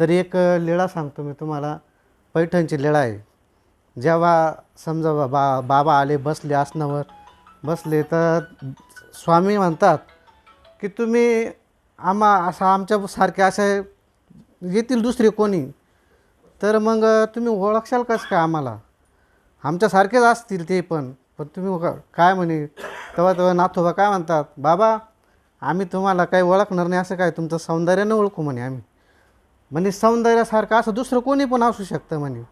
तर एक लीळा सांगतो मी तुम्हाला. पैठणची लीळा आहे. जेव्हा समजा बा- बा बाबा आले बसले आसनावर बसले तर स्वामी म्हणतात की तुम्ही आम्हा असं आमच्यासारखे असे येतील दुसरे कोणी. तर मग तुम्ही ओळखशाल कसं काय आम्हाला? आमच्यासारखेच असतील ते पण. पण तुम्ही काय म्हणे? तेव्हा तेव्हा नाथोबा काय म्हणतात? बाबा आम्ही तुम्हाला काही ओळखणार नाही असं काय? तुमचं सौंदर्यानं ओळखू म्हणे आम्ही. म्हणजे सौंदर्यासारखं असं दुसरं कोणी पण असू शकतं म्हणे.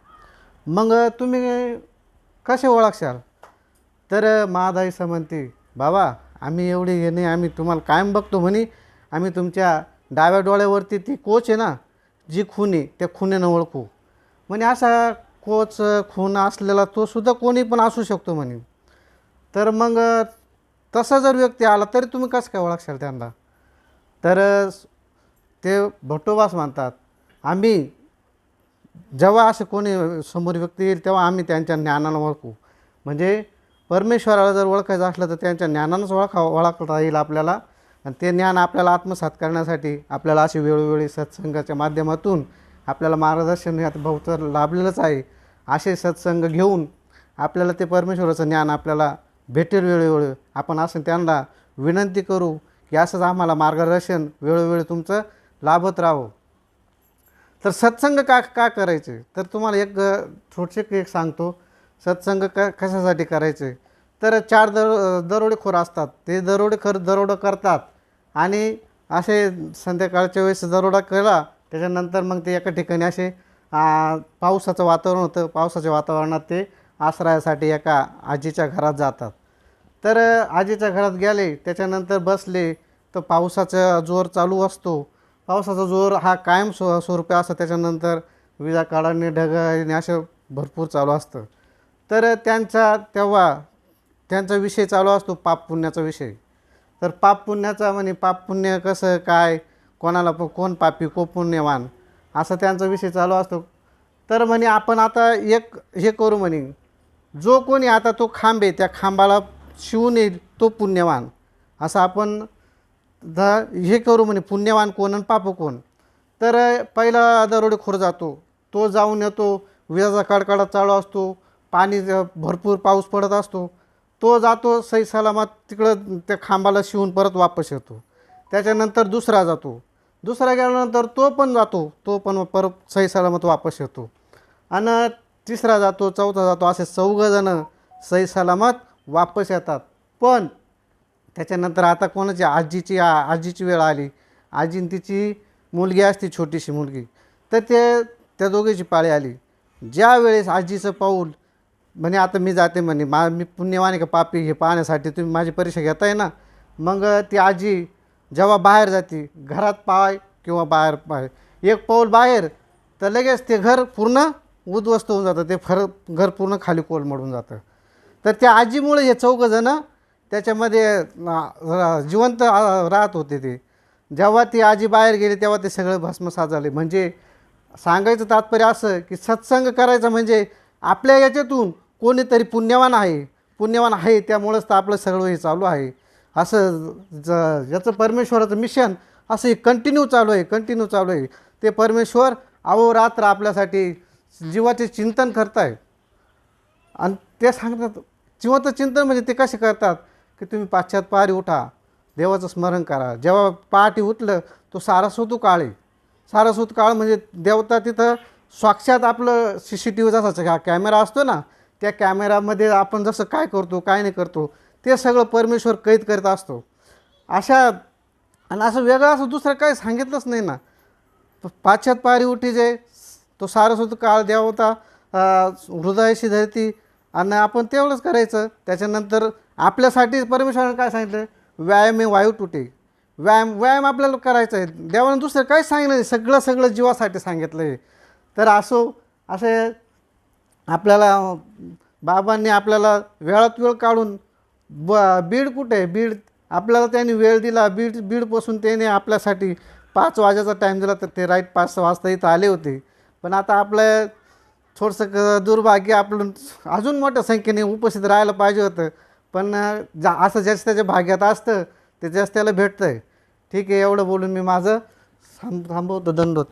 मग तुम्ही कसे ओळखशाल? तर महादाई म्हणते बाबा आम्ही एवढे हे नाही आम्ही तुम्हाला कायम बघतो म्हणे. आम्ही तुमच्या डाव्या डोळ्यावरती ती कोच आहे ना जी खून आहे त्या खुनेनं ओळखू. म्हणे असा कोच खून असलेला तो सुद्धा कोणी पण असू शकतो म्हणे. तर मग तसा जर व्यक्ती आला तरी तुम्ही कसं काय ओळखशाल त्यांना? तर ते भट्टोबास म्हणतात आम्ही जेव्हा असं कोणी समोर व्यक्ती येईल तेव्हा आम्ही त्यांच्या ज्ञानानं ओळखू. म्हणजे परमेश्वराला जर ओळखायचं असलं तर त्यांच्या ज्ञानानंच ओळखा ओळखता येईल आपल्याला. आणि ते ज्ञान आपल्याला आत्मसात करण्यासाठी आपल्याला अशी वेळोवेळी सत्संगाच्या माध्यमातून आपल्याला मार्गदर्शन यात बहुतर लाभलेलंच आहे. असे सत्संग घेऊन आपल्याला ते परमेश्वराचं ज्ञान आपल्याला भेटेल वेळोवेळी. आपण असं त्यांना विनंती करू की असंच आम्हाला मार्गदर्शन वेळोवेळी तुमचं लाभत राहो. तर सत्संग का का करायचे? तर तुम्हाला एक छोटसे एक सांगतो. सत्संग क कशासाठी करायचे? तर चार दर दरोडेखोर असतात. ते दरोडेखोर दरोडं करतात. आणि असे संध्याकाळच्या वेळेस दरोडा केला त्याच्यानंतर मग ते एका ठिकाणी असे पावसाचं वातावरण होतं. पावसाच्या वातावरणात ते आश्रयासाठी एका आजीच्या घरात जातात. तर आजीच्या घरात गेले. त्याच्यानंतर बसले. तर पावसाचा जोर चालू असतो. पावसाचा जोर हा कायम स्व स्वरूपी असतं. त्याच्यानंतर विजा काढाने ढगाने असं भरपूर चालू असतं. तर त्यांचा तेव्हा त्यांचा विषय चालू असतो पाप पुण्याचा विषय. तर पाप पुण्याचा म्हणे पाप पुण्य कसं काय कोणाला प कोण पापी को पुण्यवान असं त्यांचा विषय चालू असतो. तर म्हणे आपण आता एक हे करू म्हणे जो कोणी आता तो खांब आहे त्या खांबाला शिवून येईल तो पुण्यवान असं आपण द हे करू म्हणे पुण्यवान कोण आणि पाप कोण? तर पहिला दरोडेखोर जातो. तो जाऊन येतो विजाचा कडकडा चालू असतो पाणी भरपूर पाऊस पडत असतो. तो जातो सही सलामत तिकडं त्या खांबाला शिवून परत वापस येतो. त्याच्यानंतर दुसरा जातो. दुसरा गेल्यानंतर तो पण जातो तो पण परत सही सलामत वापस येतो. आणि तिसरा जातो चौथा जातो असे चौघजणं सही सलामत वापस येतात. पण त्याच्यानंतर आता कोणाची? आजीची आ आजीची वेळ आली. आजीन तिची मुलगी असते छोटीशी मुलगी. तर ते त्या दोघीची पाळी आली. ज्या वेळेस आजीचं पाऊल म्हणे आता मी जाते म्हणे मा मी पुण्यवाने का पापी हे पाहण्यासाठी तुम्ही माझी परीक्षा घेताय ना? मग ती आजी जेव्हा बाहेर जाते घरात पाय किंवा बाहेर पाय. एक पाऊल बाहेर तर लगेच ते घर पूर्ण उद्ध्वस्त होऊन जातं. ते फर घर पूर्ण खाली कोलमडून जातं. तर त्या आजीमुळे हे चौघजणं त्याच्यामध्ये जिवंत राहत होते ते. जेव्हा ती आजी बाहेर गेली तेव्हा ते सगळं भस्मसात झाले म्हणजे सांगायचं तात्पर्य असं की सत्संग करायचं म्हणजे आपल्या याच्यातून कोणीतरी पुण्यवान आहे पुण्यवान आहे त्यामुळंच तर आपलं सगळं हे चालू आहे. असं ज याचं परमेश्वराचं मिशन असं हे कंटिन्यू चालू आहे कंटिन्यू चालू आहे. ते परमेश्वर अहोरात्र आपल्यासाठी जीवाचे चिंतन करताय. आणि ते सांगतात जीवाचं चिंतन म्हणजे ते कसे करतात? की तुम्ही पाश्चात पहारी उठा देवाचं स्मरण करा. जेव्हा पहाटे उठलं तो सारस्वतू काळ. आहे सारस्वत काळ म्हणजे देवता तिथं साक्षात आपलं सी सी टी व्ही जसा का कॅमेरा असतो ना त्या कॅमेरामध्ये आपण जसं काय करतो काय नाही करतो ते सगळं परमेश्वर कैद करत असतो. अशा आणि असं वेगळं असं दुसरं काही सांगितलंच नाही ना. पाश्चात पारी उठी जे तो सारस्वत काळ देवता हृदयाशी धरती आणि आपण तेवढंच करायचं. त्याच्यानंतर आपल्यासाठी परमेश्वरानं काय सांगितलं? व्यायाम हे वायू तुटे. व्यायाम व्यायाम आपल्याला करायचा आहे. देवानं दुसरं काही सांगितलं नाही. सगळं सगळं जीवासाठी सांगितलं आहे. तर असो असे आपल्याला बाबांनी आपल्याला वेळात वेळ काढून ब बीड कुठे आहे? बीड आपल्याला त्यांनी वेळ दिला. बीड बीडपासून त्याने आपल्यासाठी पाच वाजायचा टाईम दिला. तर ते राईट पाच सहा वाजता इथं आले होते. पण आता आपलं थोडंसं क दुर्भाग्य आपलं अजून मोठ्या संख्येने उपस्थित राहायला पाहिजे होतं. पण जा असं ज्याचं त्याच्या भाग्यात असतं ते जास्त त्याला भेटतं आहे ठीक आहे एवढं बोलून मी माझं थांब थांबवतो दंडोत